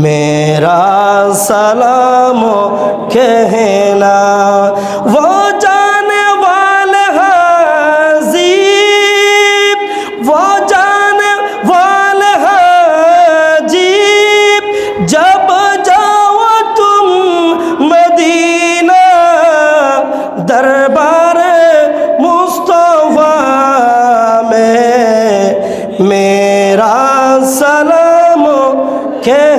मेरा सलाम कहना, वो जाने वाले हाजीब, वो जाने वाले हाजीब, जब जाओ तुम मदीना, दरबार मुस्तफ़ा में मेरा सलाम कहना